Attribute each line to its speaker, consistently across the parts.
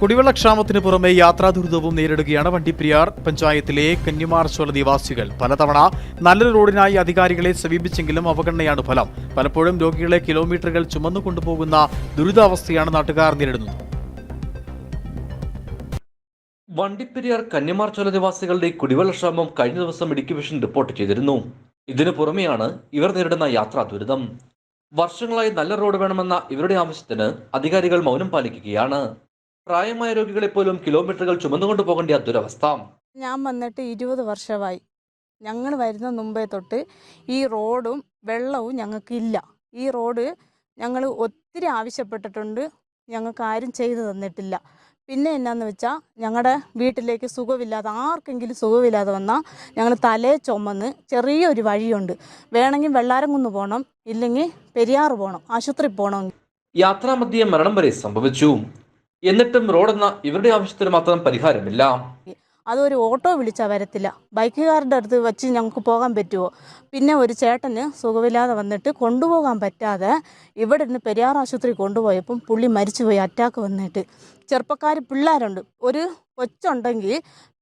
Speaker 1: കുടിവെള്ളക്ഷാമത്തിന് പുറമെ യാത്രാ ദുരിതവും നേരിടുകയാണ് വണ്ടിപ്രിയാർ പഞ്ചായത്തിലെ കന്യമാർച്ചോല നിവാസികൾ. പലതവണ നല്ല റോഡിനായി അധികാരികളെ സമീപിച്ചെങ്കിലും അവഗണനയാണ് ഫലം. പലപ്പോഴും രോഗികളെ കിലോമീറ്ററുകൾ ചുമന്നു കൊണ്ടുപോകുന്ന ദുരിതാവസ്ഥയാണ് നാട്ടുകാർ നേരിടുന്നത്.
Speaker 2: വണ്ടിപ്പെരിയാർ കന്യമാർച്ചോല നിവാസികളുടെ കുടിവെള്ളക്ഷാമം കഴിഞ്ഞ ദിവസം ഇടുക്കി വിഷൻ റിപ്പോർട്ട് ചെയ്തിരുന്നു. ഇതിനു പുറമെയാണ് ഇവർ നേരിടുന്ന യാത്രാ ദുരിതം വർഷങ്ങളായി നല്ല റോഡ് വേണമെന്ന ഇവരുടെ ആവശ്യത്തിന് അധികാരികൾ മൗനം പാലിക്കുകയാണ്. പ്രായമായ രോഗികളെ പോലും കിലോമീറ്ററുകൾ ചുമന്നുകൊണ്ട് പോകേണ്ട ദുരവസ്ഥ
Speaker 3: ഞാൻ വന്നിട്ട് ഇരുപത് വർഷമായി. ഞങ്ങൾ വരുന്ന മുമ്പേ തൊട്ട് ഈ റോഡും വെള്ളവും ഞങ്ങൾക്കില്ല. ഈ റോഡ് ഞങ്ങൾ ഒത്തിരി ആവശ്യപ്പെട്ടിട്ടുണ്ട്. ഞങ്ങൾക്ക് ആരും ചെയ്തു തന്നിട്ടില്ല. പിന്നെ എന്നാന്ന് വെച്ചാൽ ഞങ്ങളുടെ വീട്ടിലേക്ക് സുഖമില്ലാതെ ആർക്കെങ്കിലും സുഖമില്ലാതെ വന്നാൽ ഞങ്ങൾ തലേ ചുമന്ന് ചെറിയൊരു വഴിയുണ്ട്. വേണമെങ്കിൽ വെള്ളാരം കുന്ന് പോകണം ഇല്ലെങ്കിൽ പെരിയാറ് പോകണം ആശുപത്രി പോകണമെങ്കിൽ
Speaker 2: യാത്രാമധ്യേ മരണം വരെ സംഭവിച്ചു. എന്നിട്ടും റോഡെന്ന ഇവരുടെ ആവശ്യത്തിന് മാത്രം പരിഹാരമില്ല.
Speaker 3: അതൊരു ഓട്ടോ വിളിച്ചാൽ വരത്തില്ല. ബൈക്കുകാരുടെ അടുത്ത് വെച്ച് ഞങ്ങൾക്ക് പോകാൻ പറ്റുമോ പിന്നെ ഒരു ചേട്ടന് സുഖമില്ലാതെ വന്നിട്ട് കൊണ്ടുപോകാൻ പറ്റാതെ ഇവിടെ നിന്ന് പെരിയാർ ആശുപത്രി കൊണ്ടുപോയപ്പം പുള്ളി മരിച്ചുപോയി അറ്റാക്ക് വന്നിട്ട്. ചെറുപ്പക്കാർ പിള്ളേരുണ്ട്. ഒരു കൊച്ചുണ്ടെങ്കിൽ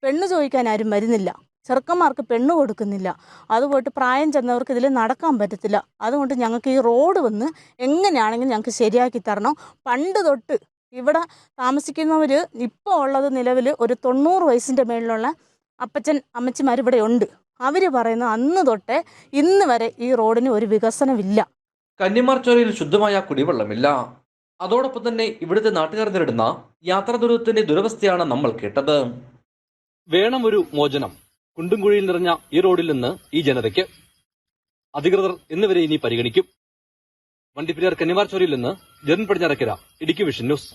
Speaker 3: പെണ്ണ് ചോദിക്കാൻ ആരും വരുന്നില്ല. ചെറുക്കന്മാർക്ക് പെണ്ണ് കൊടുക്കുന്നില്ല. അതുപോയിട്ട് പ്രായം ചെന്നവർക്ക് ഇതിൽ നടക്കാൻ പറ്റത്തില്ല. അതുകൊണ്ട് ഞങ്ങൾക്ക് ഈ റോഡ് വന്ന് എങ്ങനെയാണെങ്കിലും ഞങ്ങൾക്ക് ശരിയാക്കി തരണം. പണ്ട് തൊട്ട് ഇവിടെ താമസിക്കുന്നവർ ഇപ്പോൾ ഉള്ളത് നിലവിൽ ഒരു തൊണ്ണൂറ് വയസ്സിന്റെ മേളിലുള്ള അപ്പച്ചൻ അമ്മച്ചിമാർ ഇവിടെ ഉണ്ട്. അവർ പറയുന്ന അന്ന് തൊട്ടേ ഇന്ന് വരെ ഈ റോഡിന് ഒരു വികസനമില്ല.
Speaker 2: കന്നിമാർ ചോരയിൽ ശുദ്ധമായ കുടിവെള്ളമില്ല. അതോടൊപ്പം തന്നെ ഇവിടുത്തെ നാട്ടുകാർ നേരിടുന്ന യാത്രാ ദുരിതത്തിന്റെ ദുരവസ്ഥയാണ് നമ്മൾ കേട്ടത്. വേണം ഒരു മോചനം. കുണ്ടും കുഴിയിൽ നിറഞ്ഞ ഈ റോഡിൽ നിന്ന് ഈ ജനതയ്ക്ക്. അധികൃതർ എന്നിവരെ ഇനി പരിഗണിക്കും. വണ്ടിപ്പെരിയാർ ചോരിയിൽ നിന്ന് ജനൻ പടിഞ്ഞാറക്കര ഇടുക്കി വിഷൻ ന്യൂസ്.